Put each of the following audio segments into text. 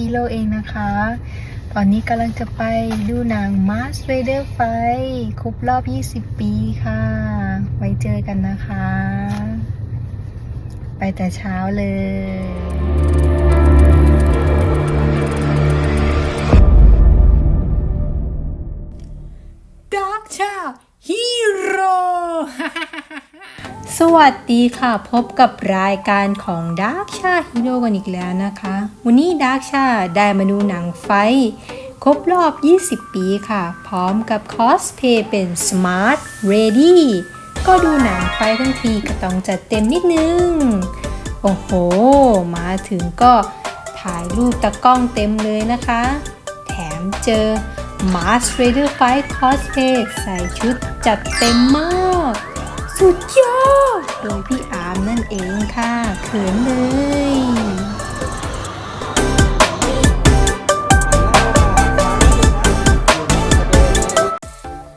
ฮีโร่เองนะคะ ตอนนี้กำลังจะไปดูหนัง Mars Raider ไฟครบรอบ 20 ปีค่ะ ไว้เจอกันนะคะ ไปแต่เช้าเลยดักชาฮีโร่ สวัสดีค่ะ พบกับรายการของ Dark ชาฮีโร่กันอีกแล้วนะคะ วันนี้ Dark ชาได้มาดูหนังไฟ ครบรอบ 20 ปีค่ะ พร้อมกับคอสเพย์เป็น Smart Ready ก็ดูหนังไฟท์ทั้งทีก็ต้องจัดเต็มนิดนึง โอ้โห มาถึงก็ถ่ายรูปตะกล้องเต็มเลยนะคะ แถมเจอ Mars Raider Fight Cosplay ใส่ชุดจัดเต็มมาก สุดยอด โดยพี่อาร์มนั่นเองค่ะ เขินเลย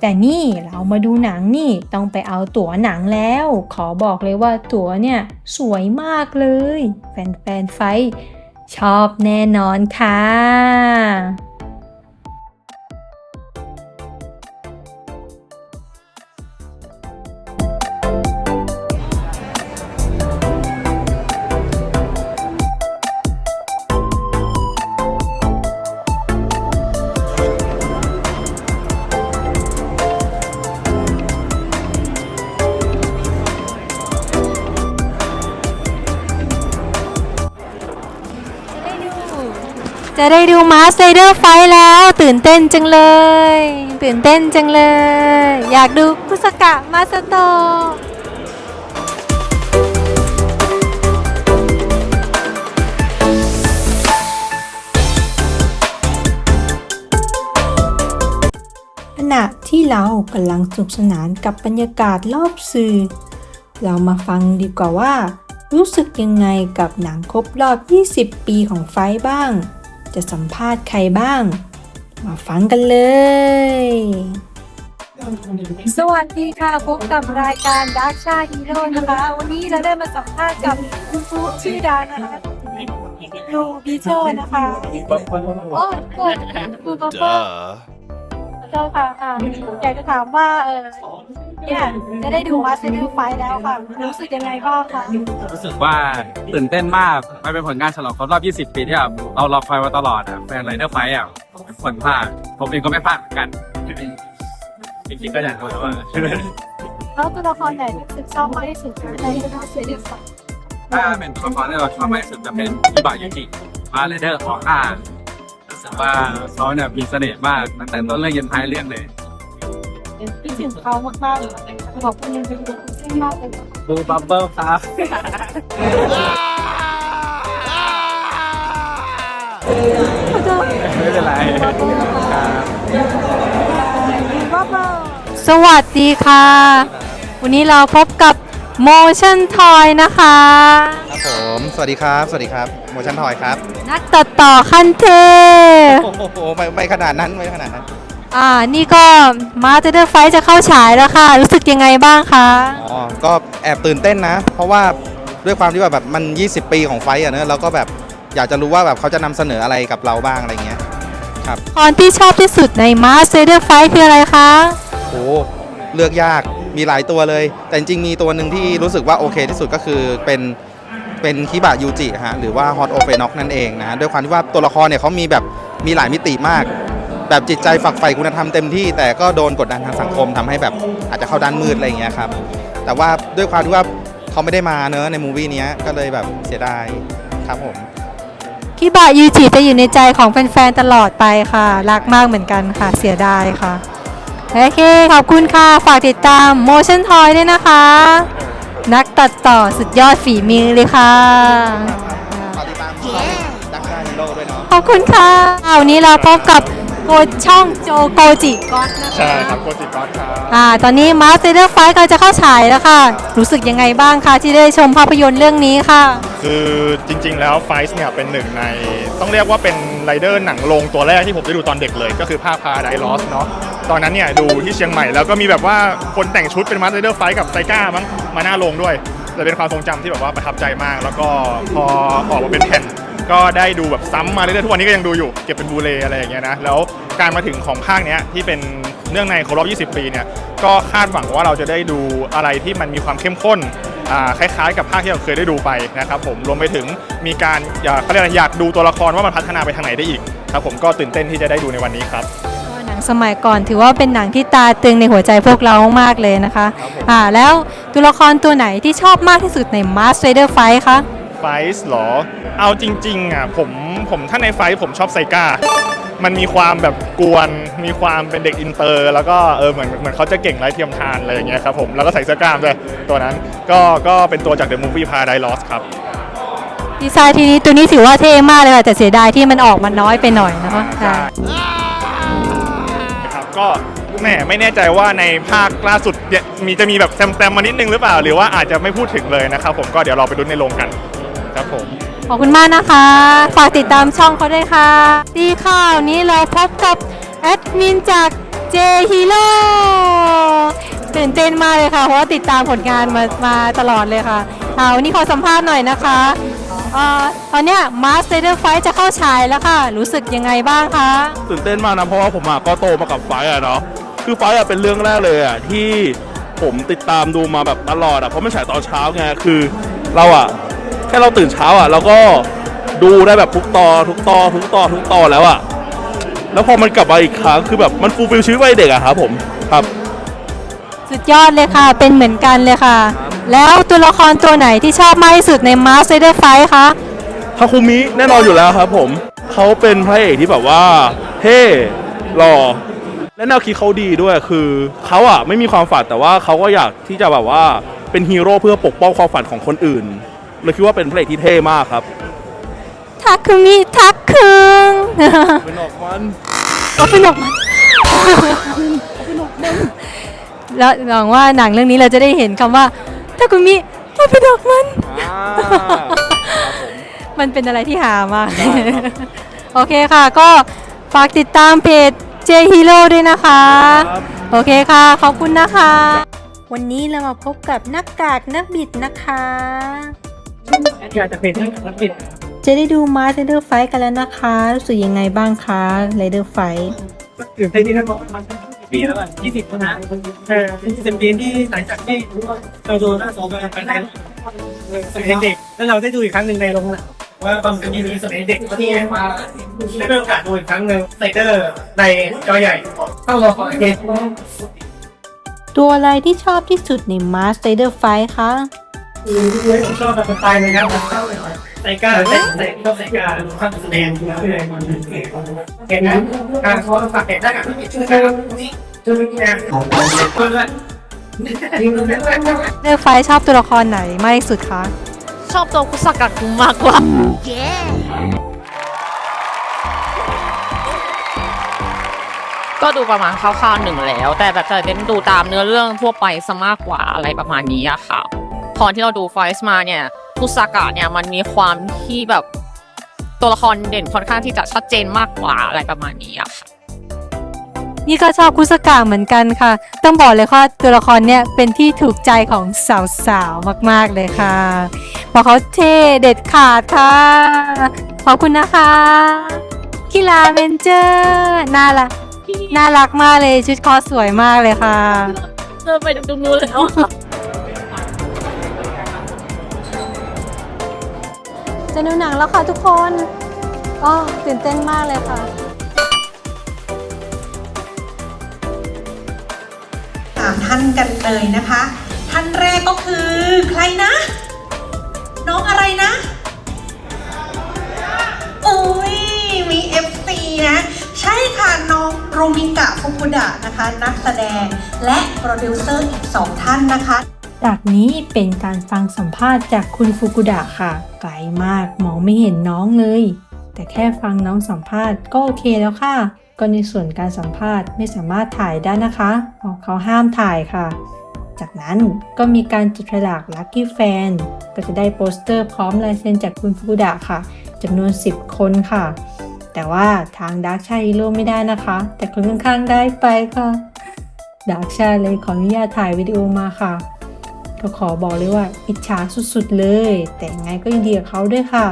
แต่นี่เรามาดูหนังนี่ต้องไปเอาตั๋วหนังแล้ว ขอบอกเลยว่าตั๋วเนี่ยสวยมากเลย แฟนๆไฟ ชอบแน่นอนค่ะ จะได้ดูมาสเตเดอร์ไฟแล้ว ตื่นเต้นจังเลย ตื่นเต้นจังเลย อยากดูคุสกะมาสโตขณะที่เรากำลังสนุกสนานกับบรรยากาศรอบสื่อ เรามาฟังดีกว่าว่า รู้สึกยังไงกับหนังครบรอบ 20 ปีของไฟบ้าง จะสัมภาษณ์ใครบ้าง มาฟังกันเลย สวัสดีค่ะ พบกับรายการดักชาฮีโร่นะคะ วันนี้เราได้มาสัมภาษณ์กับคุณครูชื่อดังนะคะครูบีเชอร์นะคะโอ้ครูครูบับเบิ้ล Duh. เจ้าค่ะค่ะอยากจะถามว่าเออเนี่ยจะได้ดูมาสเตอร์ไฟแล้วค่ะ รู้สึกยังไงบ้างคะรู้สึกว่าตื่นเต้นมากมันเป็นผลงานฉลองครบรอบ 20 ปีที่แบบเรารอคอยมาตลอดอะแฟนไรเดอร์ไฟอะคนพลาดผมเองก็ไม่พลาดเหมือนกันจริงๆก็อยากดูแต่ว่าแล้วตัวละครไหนรู้สึกชอบมากที่สุดในมาสเตอร์ไฟถ้าเป็นตัวละครที่เราชอบมากที่สุดจะเป็นอิบะยูจิมาไรเดอร์ของอา รู้สึกว่าเขาเนี่ยมีเสน่ห์มากตั้งแต่ต้นเรื่องยันท้ายเรื่องเลยคิดถึงเขามากๆเลยขอบคุณยังเป็นคุณซึ่งมากเลยบูบับเบิ้ลครับไม่เป็นไรครับสวัสดีค่ะ วันนี้เราพบกับ Motion Toy นะคะ ครับผม สวัสดีครับ สวัสดีครับโมชั่นทอยครับ นักตัดต่อขั้นเทพ โอ้โห ไม่ไม่ขนาดนั้น ไม่ขนาดนั้น อ่า นี่ก็มาสเตอร์ไฟจะเข้าฉายแล้วค่ะ รู้สึกยังไงบ้างคะ อ๋อ ก็แอบตื่นเต้นนะ เพราะว่าด้วยความที่ว่าแบบมัน 20 ปีของไฟท์อะเนอะเราก็แบบอยากจะรู้ว่าแบบเขาจะนำเสนออะไรกับเราบ้างอะไรเงี้ย ครับ ตอนที่ชอบที่สุดในมาสเตอร์ไฟคืออะไรคะโหเลือกยาก มีหลายตัวเลย แต่จริงๆมีตัวหนึ่งที่รู้สึกว่าโอเคที่สุดก็คือเป็นเป็นคิบะยูจิฮะหรือว่าฮอตโอเฟนอกนั่นเองนะด้วยความที่ว่าตัวละครเนี่ยเขามีแบบมีหลายมิติมาก แบบจิตใจฝักใฝ่คุณธรรมเต็มที่ แต่ก็โดนกดดันทางสังคมทำให้แบบอาจจะเข้าด้านมืดอะไรอย่างเงี้ยครับแต่ว่าด้วยความที่ว่าเขาไม่ได้มาเนอะในมูวี่นี้ก็เลยแบบเสียดายครับผมคิบะยูจิจะอยู่ในใจของแฟนๆตลอดไปค่ะ รักมากเหมือนกันค่ะเสียดายค่ะ โอเค ขอบคุณค่ะ ฝากติดตาม Motion Toy ด้วยนะคะ นักตัดต่อสุดยอดฝีมือเลยค่ะ ฝากติดตามช่องดักซ่าฮีโร่ด้วยเนาะ ขอบคุณค่ะวันนี้เราพบกับโกช่องโจโกจิก๊อตนะคะใช่ครับโกจิกอสครับอ่า ตอนนี้มาสเตอร์ไฟกำลังจะเข้าฉายแล้วค่ะ รู้สึกยังไงบ้างคะที่ได้ชมภาพยนตร์เรื่องนี้ค่ะ คือจริง ๆ แล้วไฟส์เนี่ยเป็นหนึ่งใน ต้องเรียกว่าเป็นไรเดอร์หนังลงตัวแรกที่ผมได้ดูตอนเด็กเลย ก็คือภาพพาไดลอสเนาะ ตอนนั้นเนี่ยดูที่เชียงใหม่แล้วก็มีแบบว่าคนแต่งชุดเป็นมาสเดอร์ไฟกับไซก้ามั้งมาหน้าลงด้วยเลยเป็นความทรงจำที่แบบว่าประทับใจมาก แล้วก็พอออกมาเป็นแผ่นก็ได้ดูแบบซ้ำมาเรื่อยๆทุกวันนี้ก็ยังดูอยู่เก็บเป็นบูเลอะไรอย่างเงี้ยนะแล้วการมาถึงของภาคเนี้ยที่เป็นเนื่องในครบรอบ 20 ปีเนี่ยก็คาดหวังว่าเราจะได้ดูอะไรที่มันมีความเข้มข้นคล้ายๆ กับภาคที่เราเคยได้ดูไปนะครับผมรวมไปถึงมีการอยากเขาเรียกอะไรอยากดูตัวละครว่ามันพัฒนาไปทางไหนได้อีกครับผมก็ตื่นเต้นที่จะได้ดูในวันนี้ครับ นังสมัยก่อน ถือว่าเป็นหนังที่ตาตึงในหัวใจพวกเรามากเลยนะคะอ่าแล้วตัวละครตัวไหนที่ชอบมากที่สุดใน Mask Rider Fight คะไฟส์หรอ เอาจริง ๆอะผมผมถ้าในไฟท์ผมชอบไซก้า มันมีความแบบกวน มีความเป็นเด็กอินเตอร์ แล้วก็เออเหมือนเหมือนเขาจะเก่งไร้เทียมทานอะไรอย่างเงี้ยครับผม แล้วก็ใส่เสื้อกล้ามด้วยตัวนั้น ก็ก็เป็นตัวจาก The Movie Paradise Lost ครับ ดีไซน์ทีนี้ตัวนี้ถือว่าเท่มากเลยค่ะแต่เสียดายที่มันออกมาน้อยไปหน่อยนะคะใช่ครับ ก็แหมไม่แน่ใจว่าในภาคล่าสุดเนี่ยมีจะมีแบบแซมๆมานิดนึงหรือเปล่า หรือว่าอาจจะไม่พูดถึงเลยนะครับผมก็เดี๋ยวเราไปดูในโรงกันครับผมขอบคุณมากนะคะ ฝากติดตามช่องเขาด้วยค่ะ ดีข่าวนี้เราพบกับแอดมินจาก J Hero ตื่นเต้นมากเลยค่ะ เพราะว่าติดตามผลงานมามาตลอดเลยค่ะเอาวันนี้ขอสัมภาษณ์หน่อยนะคะเอ่อ ตอนเนี้ย Mask Rider Fight จะเข้าฉายแล้วค่ะ รู้สึกยังไงบ้างคะตื่นเต้นมากนะเพราะว่าผมอะก็โตมากับไฟท์อะเนาะคือไฟท์อะเป็นเรื่องแรกเลยอะที่ผมติดตามดูมาแบบตลอดอะเพราะมันฉายตอนเช้าไงคือเราอะแค่เราตื่นเช้าอะเราก็ดูได้แบบทุกตอนทุกตอนทุกตอนทุกตอนแล้วอะแล้วพอมันกลับมาอีกครั้งคือแบบมันฟูลฟิลชีวิตวัยเด็กอะครับผมครับ สุดยอดเลยค่ะ เป็นเหมือนกันเลยค่ะ แล้วตัวละครตัวไหนที่ชอบมากที่สุดใน Mask Rider Fight คะทาคุมิแน่นอนอยู่แล้วครับผมเขาเป็นพระเอกที่แบบว่าเท่หล่อและแนวคิดเขาดีด้วยคือเขาอะไม่มีความฝันแต่ว่าเขาก็อยากที่จะแบบว่าเป็นฮีโร่เพื่อปกป้องความฝันของคนอื่นเลยคิดว่าเป็นพระเอกที่เท่มากครับทักคือมิทักคึงเป็นออกมันก็เป็นออกมาแล้วหวังว่าหนังเรื่องนี้เราจะได้เห็นคำว่า ทักคุมิมาเป็นดอกมัน อ่ามันเป็นอะไรที่หามากโอเคค่ะ ก็ฝากติดตามเพจ J Hero ด้วยนะคะโอเคค่ะ ขอบคุณนะคะ วันนี้เรามาพบกับนักกากนักบิดนะคะ อยากจะเป็นนักบิด จะได้ดูมา r เ Rider Fight กันแล้วนะคะ รู้สึกยังไงบ้างคะ Rider Fight ตื่นเต้นที่ท่านบอกมัน ปีแล้วอะยี่สิบแล้วนะเออเป็นปีที่หลังจากที่เราดูหน้าสองกันไปแล้วสมัยเด็กแล้วเราได้ดูอีกครั้งหนึ่งในโรงหนังว่าตอนเป็นยีสมัยเด็กที่มาได้มีโอกาสดูอีกครั้งหนึ่งไซเดอร์ในจอใหญ่ต้องรอคอยเด็กตัวอะไรที่ชอบที่สุดใน Mask Rider Fight คะผมชอบแบบสไตล์เลยครับ ใส่ก้าใส่ใส่ชอบใส่ก้าข้างแสดงเห็นไหมการเขาฝากเห็นได้กับชื่อนะครับนี่ชื่อนี่นะเพื่อน Rider Fight ชอบตัวละครไหนมากที่สุดคะ ชอบตัวคุสกะคุมากกว่า ก็ดูประมาณคร่าวๆหนึ่งแล้ว แต่แบบจะเน้นดูตามเนื้อเรื่องทั่วไปซะมากกว่าอะไรประมาณนี้อะค่ะตอนที่เราดูไฟส์มาเนี่ย คุสากะเนี่ยมันมีความที่แบบตัวละครเด่นค่อนข้างที่จะชัดเจนมากกว่าอะไรประมาณนี้อะค่ะนี่ก็ชอบคุสกะเหมือนกันค่ะ ต้องบอกเลยว่าตัวละครเนี่ยเป็นที่ถูกใจของสาวๆ มากๆเลยค่ะ เพราะเขาเท่เด็ดขาดค่ะ ขอบคุณนะคะคิลาเวนเจอร์น่ารักน่ารักมากเลยชุดคอสวยมากเลยค่ะเดินไปดูนู้นแล้ว จะดูหนังแล้วค่ะทุกคนอ๋อตื่นเต้นมากเลยค่ะ ถามท่านกันเลยนะคะ ท่านแรกก็คือใครนะ น้องอะไรนะโอ้ยมี FC นะ ใช่ค่ะ น้องโรมิกะฟุกุดะนะคะ นักแสดงและโปรดิวเซอร์อีกสองท่านนะคะ จากนี้เป็นการฟังสัมภาษณ์จากคุณฟุกุดะค่ะ ไกลมากมองไม่เห็นน้องเลย แต่แค่ฟังน้องสัมภาษณ์ก็โอเคแล้วค่ะ ก็ในส่วนการสัมภาษณ์ไม่สามารถถ่ายได้นะคะเพราะเขาห้ามถ่ายค่ะ จากนั้นก็มีการจุดฉลาก Lucky Fan ก็จะได้โปสเตอร์พร้อมลายเซ็นจากคุณฟุกุดะค่ะจำนวน 10 คนค่ะ แต่ว่าทางดาร์ h ชา h ีโร่ไม่ได้นะคะ แต่คนข้างๆได้ไปค่ะดาร์ h ชาเลยขออนุญาตถ่ายวิดีโอมาค่ะ็ขอบอกเลยว่าอิจฉาสุดๆเลย แต่ยังไงก็ยินดีกับเขาด้วยค่ะ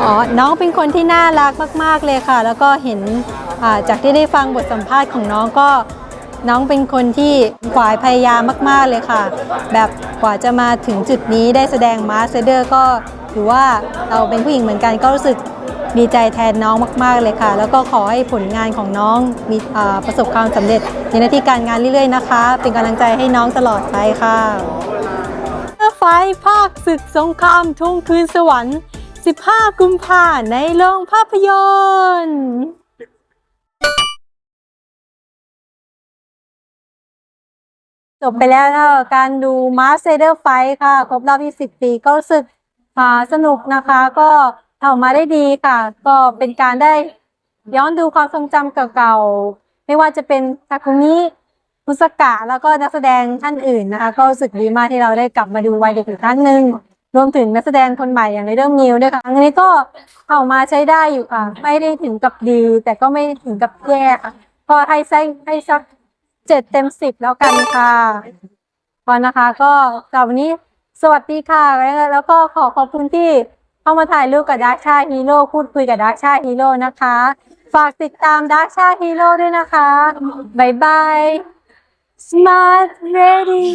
อ๋อ น้องเป็นคนที่น่ารักมาก ๆ เลยค่ะ แล้วก็เห็น จากที่ได้ฟังบทสัมภาษณ์ของน้องก็น้องเป็นคนที่ขวายพยายามมาก ๆ เลยค่ะ แบบกว่าจะมาถึงจุดนี้ได้แสดงมาสเตอร์ก็ถือว่าเราเป็นผู้หญิงเหมือนกันก็รู้สึกดีใจแทนน้องมาก ๆ เลยค่ะ แล้วก็ขอให้ผลงานของน้องมีประสบความสำเร็จในหน้าที่การงานเรื่อย ๆ นะคะ เป็นกำลังใจให้น้องตลอดไปค่ะไฟภาคศึกสงครามทุ่งคืนสวรรค์ 15 กุมภาในโรงภาพยนตร์ จบไปแล้วนะการดูมาสเซเดอร์ไฟค่ะ ครบรอบ 20 ปีก็รู้สึกสนุกนะคะ ก็ทำออกมาได้ดีค่ะ ก็เป็นการได้ย้อนดูความทรงจำเก่าๆ ไม่ว่าจะเป็นทาคุมิมุสกะแล้วก็นักแสดงท่านอื่นนะคะ ก็รู้สึกดีมากที่เราได้กลับมาดูวัยเด็กอีกครั้งหนึ่งรวมถึงนักแสดงคนใหม่อย่างในเรื่องนิวด้วยค่ะอันนี้ก็เอามาใช้ได้อยู่ค่ะ ไม่ได้ถึงกับดี แต่ก็ไม่ถึงกับแย่ค่ะก็ให้ใช้ให้สัก เจ็ดเต็มสิบแล้วกันค่ะพอนะคะ ก็สำหรับวันนี้สวัสดีค่ะ แล้วก็ขอขอบคุณที่เข้ามาถ่ายรูปกับดาร์ชาฮีโร่พูดคุยกับดาร์ชาฮีโร่นะคะ ฝากติดตามดาร์ชาฮีโร่ด้วยนะคะบ๊ายบาย Smart Ready